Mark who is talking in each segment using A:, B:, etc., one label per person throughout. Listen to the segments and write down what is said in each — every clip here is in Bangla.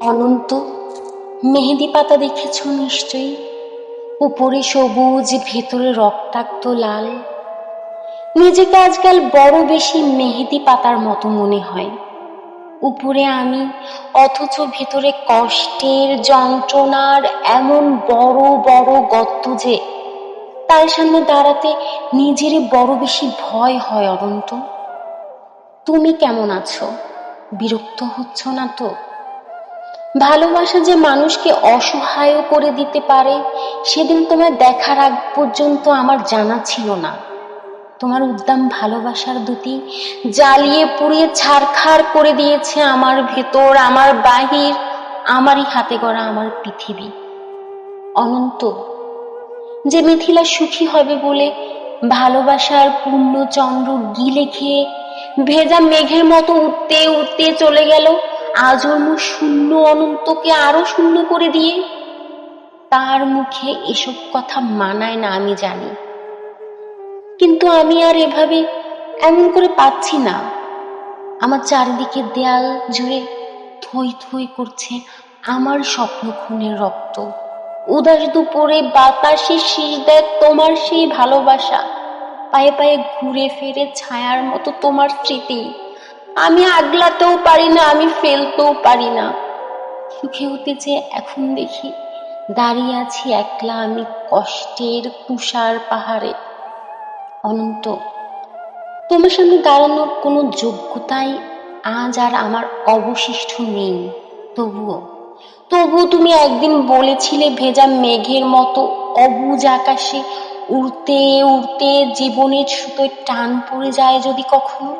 A: অনন্ত, মেহেদি পাতা দেখেছ নিশ্চয়ই? উপরে সবুজ, ভেতরে রক্তাক্ত লাল। নিজেকে আজকাল বড় বেশি মেহেদি পাতার মতো মনে হয়। উপরে আমি, অথচ ভেতরে কষ্টের যন্ত্রণার এমন বড় বড় গর্ত যে, তার সামনে দাঁড়াতে নিজেরই বড় বেশি ভয় হয় অনন্ত। তুমি কেমন আছো? বিরক্ত হচ্ছ না তো? ভালোবাসা যে মানুষকে অসহায় করে দিতে পারে, সেদিন তোমায় দেখার আগ পর্যন্ত আমার জানা ছিল না। তোমার উদ্দাম ভালোবাসার দুটি জ্বালিয়ে পুড়িয়ে ছারখার করে দিয়েছে আমার ভেতর, আমার বাহির, আমারই হাতে গড়া আমার পৃথিবী। অনন্ত, যে মিথিলা সুখী হবে বলে ভালোবাসার পূর্ণচন্দ্র গিলে খেয়ে ভেজা মেঘের মতো উঠতে উঠতে চলে গেল আজন্ম শূন্য অনন্তকে আরও শূন্য করে দিয়ে তার মুখে এসব কথা মানায় না, আমি জানি। কিন্তু আমি আর এভাবে এমন করে পাচ্ছি না। আমার চারিদিকে দেয়াল জুড়ে থই থই করছে আমার স্বপ্ন খুনের রক্ত। উদাস দুপুরে বাতাসে শীষ দেয় তোমার সেই ভালোবাসা। পায়ে পায়ে ঘুরে ফিরে ছায়ার মতো তোমার স্মৃতি। আমি আগলাতেও পারি না, আমি ফেলতেও পারি না। সুখে হতে যে এখন দেখি, দাঁড়িয়ে আছি একলা আমি কষ্টের তুষার পাহাড়ে। অনন্ত, তোমার সামনে দাঁড়ানোর কোনো যোগ্যতাই আজ আর আমার অবশিষ্ট নেই। তবুও তবুও তুমি একদিন বলেছিলে ভেজা মেঘের মতো অবুজ আকাশে উড়তে উড়তে জীবনের সুতোয় টান পড়ে যায় যদি কখনো।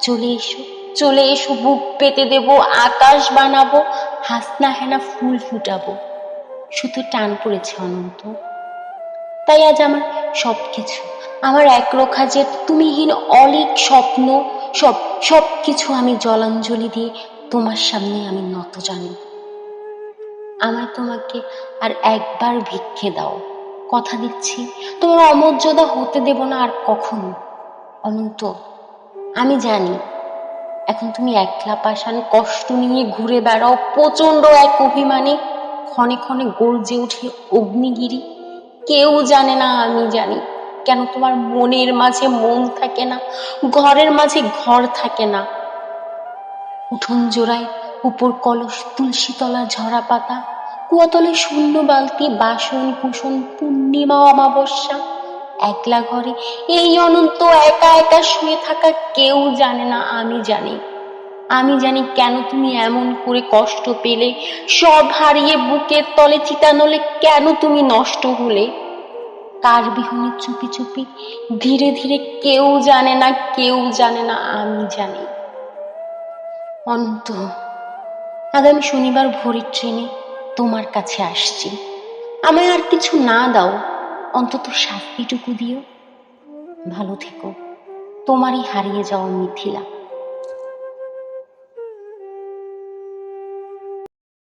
A: চলে এসো। চলে এসো, বুক পেতে দেব, আকাশ বানাবো, হাসনা হেনা ফুল ফুটাবো। শুধু টান পড়েছে অনন্ত। তাই আজ আমার সব কিছু আমার একরোখা যে তুমিহীন অলিক স্বপ্ন, সব সব কিছু আমি জলাঞ্জলি দিয়ে তোমার সামনে আমি নত জানি। আমায় তোমাকে আর একবার ভিক্ষে দাও। কথা দিচ্ছি, তোমার অমর্যাদা হতে দেব না আর কখনো। অনন্ত, আমি জানি এখন তুমি একলা পাশান কষ্ট নিয়ে ঘুরে বেড়াও প্রচণ্ড এক অভিমানে, ক্ষণে ক্ষণে গর্জে উঠে অগ্নিগিরি। কেউ জানে না, আমি জানি। কেন তোমার মনের মাঝে মন থাকে না, ঘরের মাঝে ঘর থাকে না। উঠোন জোড়ায় উপর কলস তুলসী তলা ঝরা পাতা, কুয়াতলে শূন্য বালতি বাসন কুসন পূর্ণিমা অমাবস্যা। একলা ঘরে। এই অনন্ত একা একা শুয়ে থাকা কেউ জানে না, আমি জানি। আমি জানি কেন তুমি এমন করে কষ্ট পেলে। সব হারিয়ে বুকের তলে চিতানলে কেন তুমি নষ্ট হলে? কার বিহনে চুপি চুপি, ধীরে ধীরে কেউ জানে না, কেউ জানে না, আমি জানি। অনন্ত, আগামী শনিবার ভোরের ট্রেনে তোমার কাছে আসছি। আমায় আর কিছু না দাও। অন্তত শাস্তিটুকু দিও। ভালো থেকো। তোমারই হারিয়ে যাওয়া মিথিলা।